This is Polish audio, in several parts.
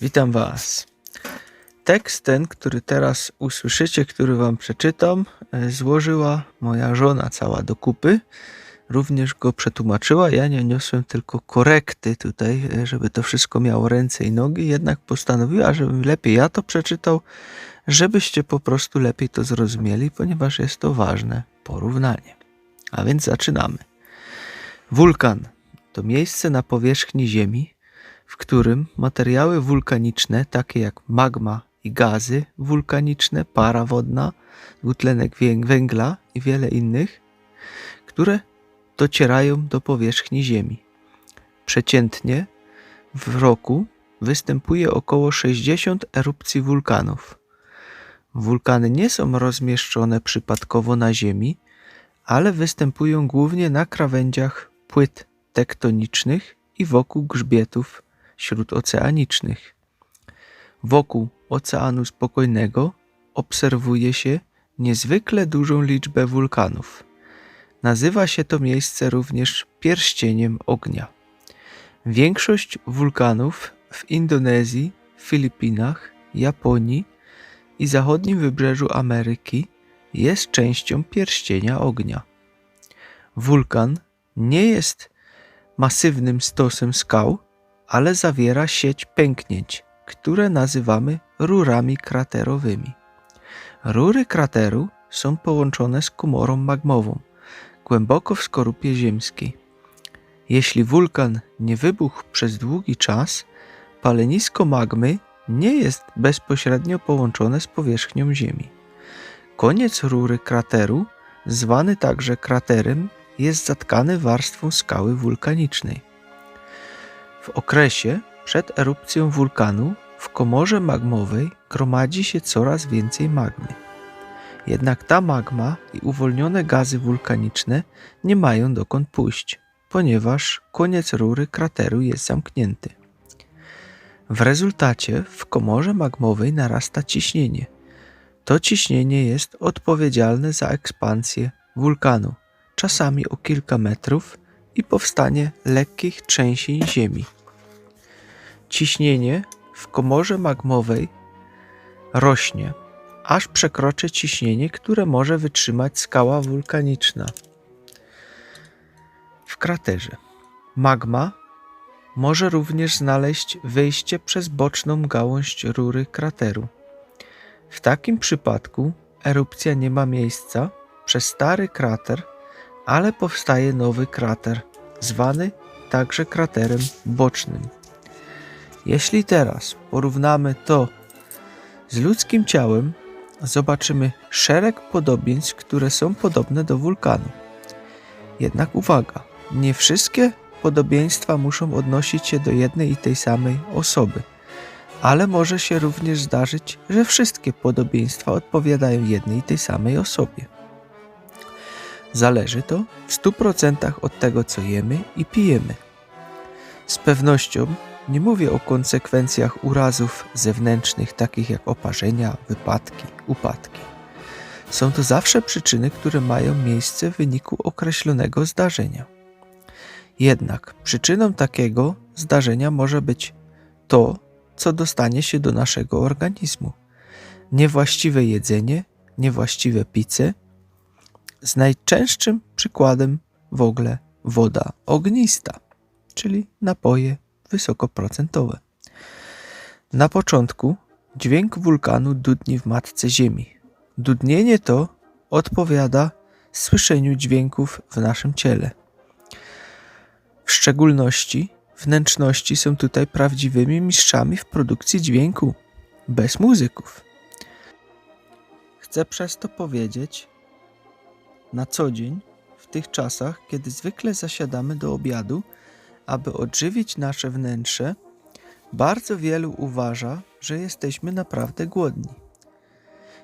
Witam Was. Tekst ten, który teraz usłyszycie, który Wam przeczytam, e, złożyła moja żona cała do kupy. Również go przetłumaczyła. Ja nie niosłem tylko korekty tutaj, e, żeby to wszystko miało ręce i nogi. Jednak postanowiła, żebym lepiej ja to przeczytał, żebyście po prostu lepiej to zrozumieli, ponieważ jest to ważne porównanie. A więc zaczynamy. Wulkan to miejsce na powierzchni Ziemi, w którym materiały wulkaniczne, takie jak magma i gazy wulkaniczne, para wodna, dwutlenek węgla i wiele innych, które docierają do powierzchni Ziemi. Przeciętnie w roku występuje około 60 erupcji wulkanów. Wulkany nie są rozmieszczone przypadkowo na Ziemi, ale występują głównie na krawędziach płyt tektonicznych i wokół grzbietów śródoceanicznych. Wokół Oceanu Spokojnego obserwuje się niezwykle dużą liczbę wulkanów. Nazywa się to miejsce również pierścieniem ognia. Większość wulkanów w Indonezji, Filipinach, Japonii i zachodnim wybrzeżu Ameryki jest częścią pierścienia ognia. Wulkan nie jest masywnym stosem skał, ale zawiera sieć pęknięć, które nazywamy rurami kraterowymi. Rury krateru są połączone z komorą magmową, głęboko w skorupie ziemskiej. Jeśli wulkan nie wybuchł przez długi czas, palenisko magmy nie jest bezpośrednio połączone z powierzchnią Ziemi. Koniec rury krateru, zwany także kraterem, jest zatkany warstwą skały wulkanicznej. W okresie przed erupcją wulkanu w komorze magmowej gromadzi się coraz więcej magmy. Jednak ta magma i uwolnione gazy wulkaniczne nie mają dokąd pójść, ponieważ koniec rury krateru jest zamknięty. W rezultacie w komorze magmowej narasta ciśnienie. To ciśnienie jest odpowiedzialne za ekspansję wulkanu, czasami o kilka metrów, i powstanie lekkich trzęsień ziemi. Ciśnienie w komorze magmowej rośnie, aż przekroczy ciśnienie, które może wytrzymać skała wulkaniczna. W kraterze magma może również znaleźć wyjście przez boczną gałąź rury krateru. W takim przypadku erupcja nie ma miejsca przez stary krater, ale powstaje nowy krater, zwany także kraterem bocznym. Jeśli teraz porównamy to z ludzkim ciałem, zobaczymy szereg podobieństw, które są podobne do wulkanu. Jednak uwaga, nie wszystkie podobieństwa muszą odnosić się do jednej i tej samej osoby, ale może się również zdarzyć, że wszystkie podobieństwa odpowiadają jednej i tej samej osobie. Zależy to w 100% od tego, co jemy i pijemy. Z pewnością nie mówię o konsekwencjach urazów zewnętrznych, takich jak oparzenia, wypadki, upadki. Są to zawsze przyczyny, które mają miejsce w wyniku określonego zdarzenia. Jednak przyczyną takiego zdarzenia może być to, co dostanie się do naszego organizmu. Niewłaściwe jedzenie, niewłaściwe pice. Z najczęstszym przykładem w ogóle woda ognista, czyli napoje wysokoprocentowe. Na początku dźwięk wulkanu dudni w matce Ziemi. Dudnienie to odpowiada słyszeniu dźwięków w naszym ciele. W szczególności wnętrzności są tutaj prawdziwymi mistrzami w produkcji dźwięku, bez muzyków. Chcę przez to powiedzieć, na co dzień, w tych czasach, kiedy zwykle zasiadamy do obiadu, aby odżywić nasze wnętrze, bardzo wielu uważa, że jesteśmy naprawdę głodni.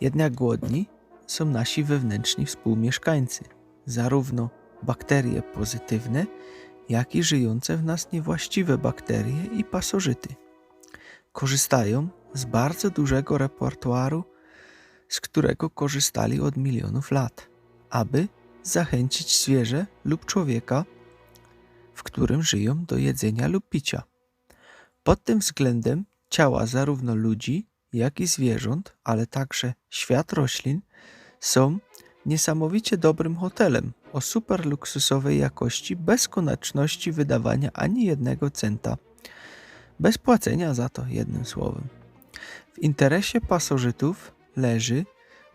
Jednak głodni są nasi wewnętrzni współmieszkańcy, zarówno bakterie pozytywne, jak i żyjące w nas niewłaściwe bakterie i pasożyty. Korzystają z bardzo dużego repertuaru, z którego korzystali od milionów lat, aby zachęcić zwierzę lub człowieka, w którym żyją do jedzenia lub picia. Pod tym względem ciała zarówno ludzi, jak i zwierząt, ale także świat roślin są niesamowicie dobrym hotelem o super luksusowej jakości bez konieczności wydawania ani jednego centa, bez płacenia za to jednym słowem. W interesie pasożytów leży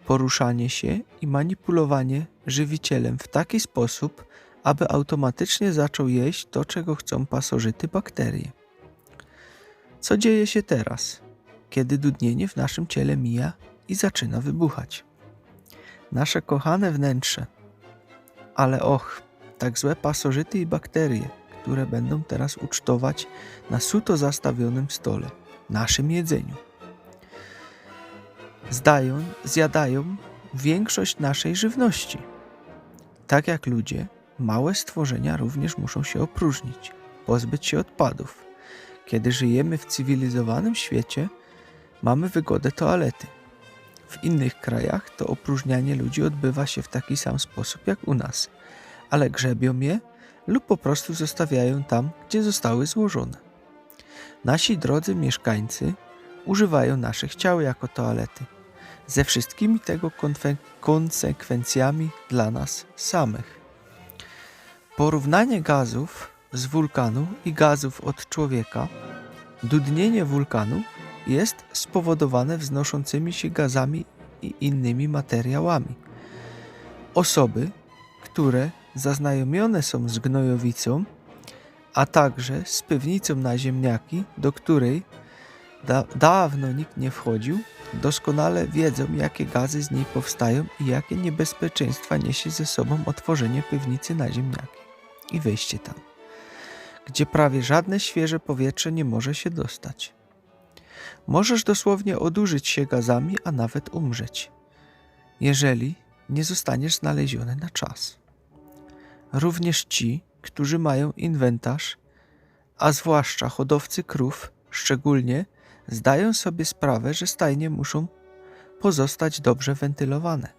poruszanie się i manipulowanie żywicielem w taki sposób, aby automatycznie zaczął jeść to, czego chcą pasożyty bakterie. Co dzieje się teraz, kiedy dudnienie w naszym ciele mija i zaczyna wybuchać? Nasze kochane wnętrze, ale och, tak złe pasożyty i bakterie, które będą teraz ucztować na suto zastawionym stole, naszym jedzeniu. Zdają, zjadają większość naszej żywności. Tak jak ludzie, małe stworzenia również muszą się opróżnić, pozbyć się odpadów. Kiedy żyjemy w cywilizowanym świecie, mamy wygodę toalety. W innych krajach to opróżnianie ludzi odbywa się w taki sam sposób jak u nas, ale grzebią je lub po prostu zostawiają tam, gdzie zostały złożone. Nasi drodzy mieszkańcy używają naszych ciał jako toalety, ze wszystkimi tego konsekwencjami dla nas samych. Porównanie gazów z wulkanu i gazów od człowieka, dudnienie wulkanu jest spowodowane wznoszącymi się gazami i innymi materiałami. Osoby, które zaznajomione są z gnojowicą, a także z piwnicą na ziemniaki, do której da dawno nikt nie wchodził, doskonale wiedzą, jakie gazy z niej powstają i jakie niebezpieczeństwa niesie ze sobą otworzenie piwnicy na ziemniaki i wejście tam, gdzie prawie żadne świeże powietrze nie może się dostać. Możesz dosłownie odurzyć się gazami, a nawet umrzeć, jeżeli nie zostaniesz znaleziony na czas. Również ci, którzy mają inwentarz, a zwłaszcza hodowcy krów, szczególnie zdają sobie sprawę, że stajnie muszą pozostać dobrze wentylowane,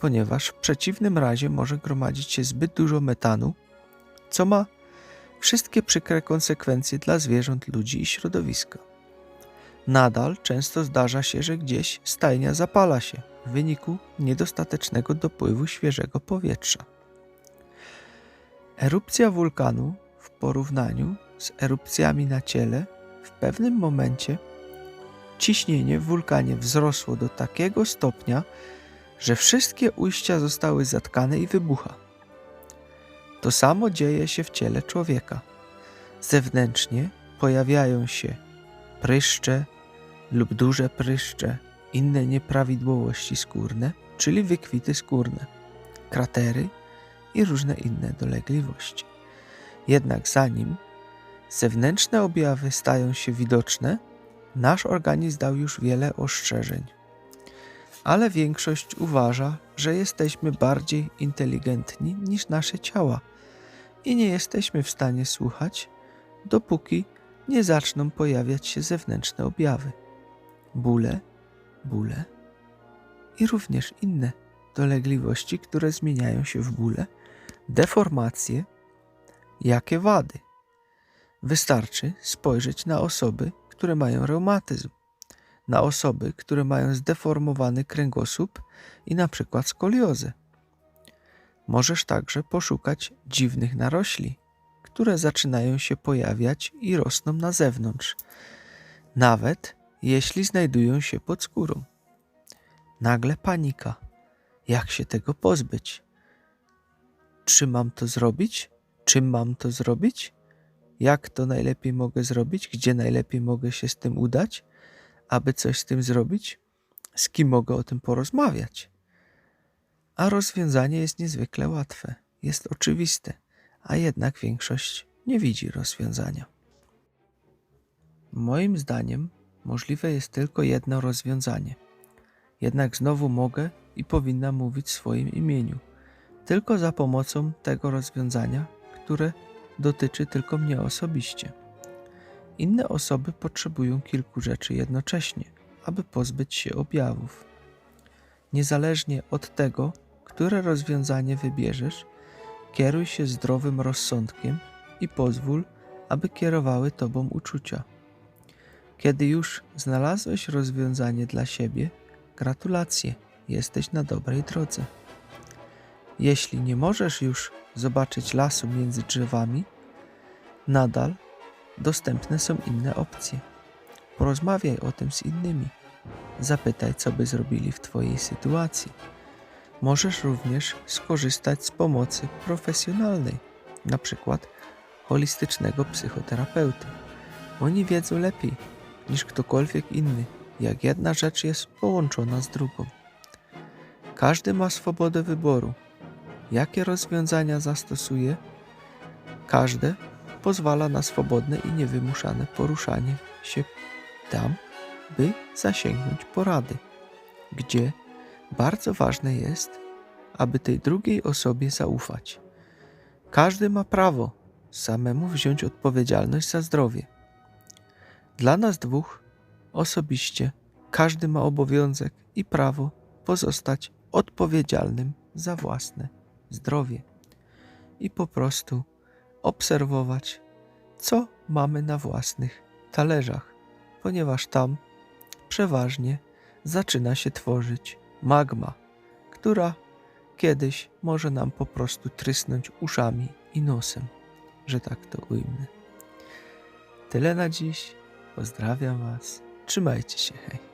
ponieważ w przeciwnym razie może gromadzić się zbyt dużo metanu, co ma wszystkie przykre konsekwencje dla zwierząt, ludzi i środowiska. Nadal często zdarza się, że gdzieś stajnia zapala się w wyniku niedostatecznego dopływu świeżego powietrza. Erupcja wulkanu w porównaniu z erupcjami na ciele w pewnym momencie ciśnienie w wulkanie wzrosło do takiego stopnia, że wszystkie ujścia zostały zatkane i wybucha. To samo dzieje się w ciele człowieka. Zewnętrznie pojawiają się pryszcze lub duże pryszcze, inne nieprawidłowości skórne, czyli wykwity skórne, kratery i różne inne dolegliwości. Jednak zanim zewnętrzne objawy stają się widoczne, nasz organizm dał już wiele ostrzeżeń. Ale większość uważa, że jesteśmy bardziej inteligentni niż nasze ciała i nie jesteśmy w stanie słuchać, dopóki nie zaczną pojawiać się zewnętrzne objawy. Bóle, bóle i również inne dolegliwości, które zmieniają się w bóle, deformacje, jakie wady. Wystarczy spojrzeć na osoby, które mają reumatyzm, na osoby, które mają zdeformowany kręgosłup i na przykład skoliozę. Możesz także poszukać dziwnych narośli, które zaczynają się pojawiać i rosną na zewnątrz, nawet jeśli znajdują się pod skórą. Nagle panika. Jak się tego pozbyć? Czy mam to zrobić? Czym mam to zrobić? Jak to najlepiej mogę zrobić? Gdzie najlepiej mogę się z tym udać, aby coś z tym zrobić? Z kim mogę o tym porozmawiać? A rozwiązanie jest niezwykle łatwe, jest oczywiste, a jednak większość nie widzi rozwiązania. Moim zdaniem możliwe jest tylko jedno rozwiązanie. Jednak znowu mogę i powinna mówić w swoim imieniu, tylko za pomocą tego rozwiązania, które dotyczy tylko mnie osobiście. Inne osoby potrzebują kilku rzeczy jednocześnie, aby pozbyć się objawów. Niezależnie od tego, które rozwiązanie wybierzesz, kieruj się zdrowym rozsądkiem i pozwól, aby kierowały tobą uczucia. Kiedy już znalazłeś rozwiązanie dla siebie, gratulacje, jesteś na dobrej drodze. Jeśli nie możesz już zobaczyć lasu między drzewami, nadal dostępne są inne opcje. Porozmawiaj o tym z innymi. Zapytaj, co by zrobili w Twojej sytuacji. Możesz również skorzystać z pomocy profesjonalnej, na przykład holistycznego psychoterapeuty. Oni wiedzą lepiej niż ktokolwiek inny, jak jedna rzecz jest połączona z drugą. Każdy ma swobodę wyboru, jakie rozwiązania zastosuje. Każde pozwala na swobodne i niewymuszane poruszanie się tam, by zasięgnąć porady, gdzie bardzo ważne jest, aby tej drugiej osobie zaufać. Każdy ma prawo samemu wziąć odpowiedzialność za zdrowie. Dla nas dwóch osobiście każdy ma obowiązek i prawo pozostać odpowiedzialnym za własne zdrowie i po prostu obserwować, co mamy na własnych talerzach, ponieważ tam przeważnie zaczyna się tworzyć magma, która kiedyś może nam po prostu trysnąć uszami i nosem, że tak to ujmę. Tyle na dziś. Pozdrawiam Was. Trzymajcie się, hej.